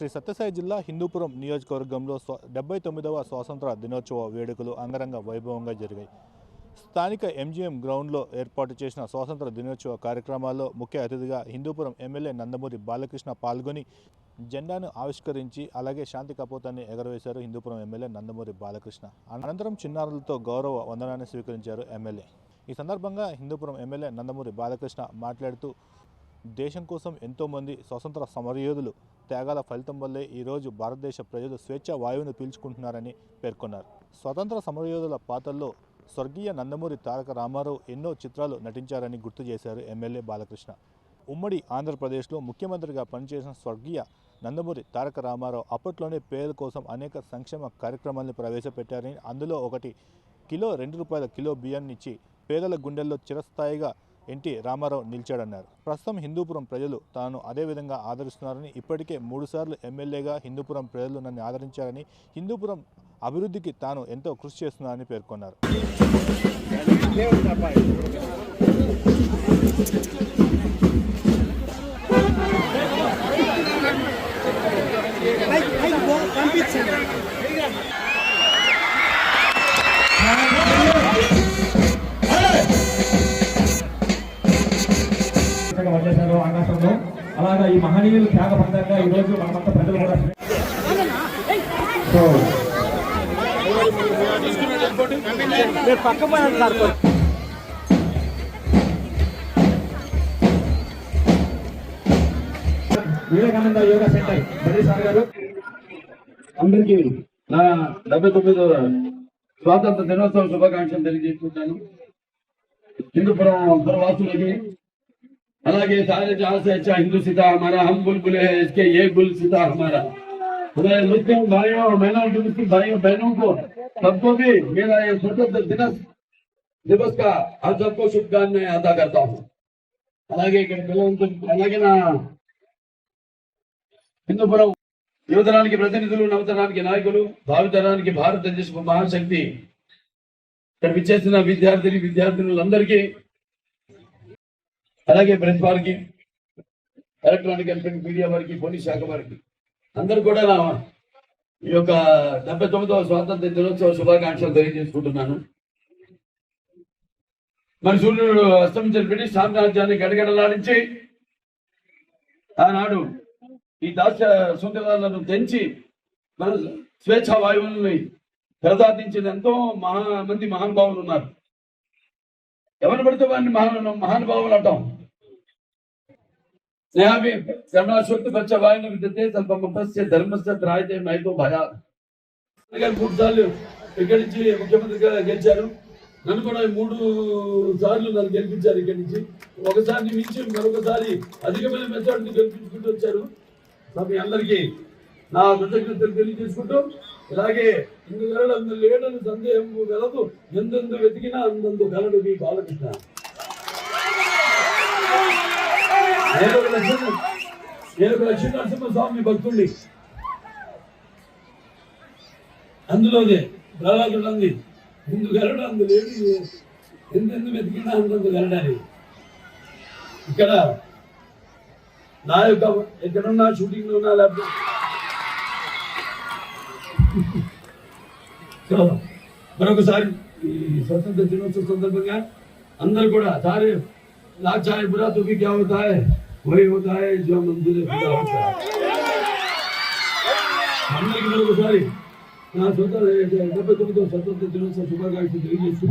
శ్రీ సత్యసాయి జిల్లా హిందూపురం నియోజకవర్గంలో స్వ- డెబ్బై తొమ్మిదవ స్వాతంత్ర దినోత్సవ వేడుకలు అంగరంగ వైభవంగా జరిగాయి. స్థానిక ఎంజీఎం గ్రౌండ్లో ఏర్పాటు చేసిన స్వాతంత్ర దినోత్సవ కార్యక్రమాల్లో ముఖ్య అతిథిగా హిందూపురం ఎమ్మెల్యే నందమూరి బాలకృష్ణ పాల్గొని జెండాను ఆవిష్కరించి అలాగే శాంతి కపోతాన్ని ఎగరవేశారు హిందూపురం ఎమ్మెల్యే నందమూరి బాలకృష్ణ. అనంతరం చిన్నారులతో గౌరవ వందనాన్ని స్వీకరించారు ఎమ్మెల్యే. ఈ సందర్భంగా హిందూపురం ఎమ్మెల్యే నందమూరి బాలకృష్ణ మాట్లాడుతూ దేశం కోసం ఎంతోమంది స్వతంత్ర సమరయోధులు త్యాగాల ఫలితం వల్లే ఈరోజు భారతదేశ ప్రజలు స్వేచ్ఛ వాయువును పీల్చుకుంటున్నారని పేర్కొన్నారు. స్వతంత్ర సమరయోధుల పాత్రల్లో స్వర్గీయ నందమూరి తారక రామారావు ఎన్నో చిత్రాలు నటించారని గుర్తు చేశారు ఎమ్మెల్యే బాలకృష్ణ. ఉమ్మడి ఆంధ్రప్రదేశ్లో ముఖ్యమంత్రిగా పనిచేసిన స్వర్గీయ నందమూరి తారక రామారావు అప్పట్లోనే పేదల కోసం అనేక సంక్షేమ కార్యక్రమాలను ప్రవేశపెట్టారని అందులో ఒకటి కిలో రెండు రూపాయల కిలో బియ్యాన్ని ఇచ్చి పేదల గుండెల్లో చిరస్థాయిగా ఎన్టీ రామారావు నిలిచాడన్నారు. ప్రస్తుతం హిందూపురం ప్రజలు తాను అదే విధంగా ఆదరిస్తున్నారని ఇప్పటికే మూడుసార్లు ఎమ్మెల్యేగా హిందూపురం ప్రజలు నన్ను ఆదరించారని హిందూపురం అభివృద్ధికి తాను ఎంతో కృషి చేస్తున్నారని పేర్కొన్నారు. చక్కగా వచ్చేసారు ఆకాశంలో. అలాగా ఈ మహనీయులు త్యాగబంధంగా ఈ రోజు మనమంతా ప్రజలు కూడా సో వివేకానంద యోగా సెంటర్ బడి సార్ గారు. అందరికీ నా డెబ్బై తొమ్మిదో స్వాతంత్ర దినోత్సవ శుభాకాంక్షలు తెలియజేసుకుంటాను. హిందూపురం పురవాసులకి అలాగే सारे जहाँ से अच्छा हिंदू सीता हमारा हम बुलबुल है इसके ये गुल सीता हमारा हमारे मुस्लिम भाइयों और माइनॉरिटी मुस्लिम भाइयों बहनों को सबको भी मेरा ये स्वतंत्र दिवस दिवस का आप सबको शुभकामनाएं अदा करता हूँ అలాగే ఇక్కడ పిల్లలతో అలాగే నా హిందూపురం యువతరానికి ప్రతినిధులు నవతరానికి నాయకులు భావితరానికి భారతదేశపు మహాశక్తి ఇక్కడ విచ్చేసిన విద్యార్థిని విద్యార్థినులందరికీ అలాగే ప్రెస్ వారికి ఎలక్ట్రానిక్ ఎలక్ట్రానిక్ మీడియా వారికి పోలీస్ శాఖ వారికి అందరు కూడా నా ఈ యొక్క డెబ్బై తొమ్మిదవ స్వాతంత్ర దినోత్సవ శుభాకాంక్షలు తెలియజేసుకుంటున్నాను. మన సూర్యుడు అస్తమించిన బ్రిటిష్ సామ్రాజ్యాన్ని గడగడలాడించి ఆనాడు ఈ దాస్య సుందరాలను తెంచి మన స్వేచ్ఛ వాయువులని ప్రసాదించిన ఎంతో మహా మంది మహానుభావులు ఉన్నారు. ఎవరు పడితే వారిని మహాను మహానుభావులు అంటాం. స్నేహాభి శ్రవణాశ్వక్తి పచ్చ వాయువులు విద్యతే స్వల్పమపస్య ధర్మస్య త్రాయితే మైతో భయా. గారు మూడు సార్లు ఇక్కడి నుంచి ముఖ్యమంత్రిగా గెలిచారు. నన్ను కూడా మూడు సార్లు నన్ను గెలిపించారు ఇక్కడి నుంచి. ఒకసారి మించి మరొకసారి అధికమైన మెజార్టీ గెలిపించుకుంటూ వచ్చారు. సో అందరికీ నా కృతజ్ఞతలు తెలియజేసుకుంటూ ఇలాగే ఇందు లేడని సందేహం గలదు. ఎందెందు వెతికినా అందందు గలడు మీ బాలకృష్ణ. ఏడుగు లక్షలు ఏడుగు లక్షల నరసింహస్వామి భక్తుడి. అందులోనే ప్రహ్లాదుడు అంది ముందు గలడు అందు లేడు. ఎందుకు వెతికినా అంతందు గలడని ఇక్కడ నా యొక్క ఎక్కడున్నా షూటింగ్లో ఉన్నా లేకపోతే సో మరొకసారి ఈ స్వతంత్ర దినోత్సవ సందర్భంగా అందరూ కూడా సారీ లాచాయ్ బురా తుకి క్యా वही होता है जो मंदिर खुदा होता है అందరికీ మరొకసారి నా స్వతంత్ర డెబ్బై తొమ్మిదో స్వతంత్ర దినోత్సవ శుభాకాంక్షలు తెలియజేస్తూ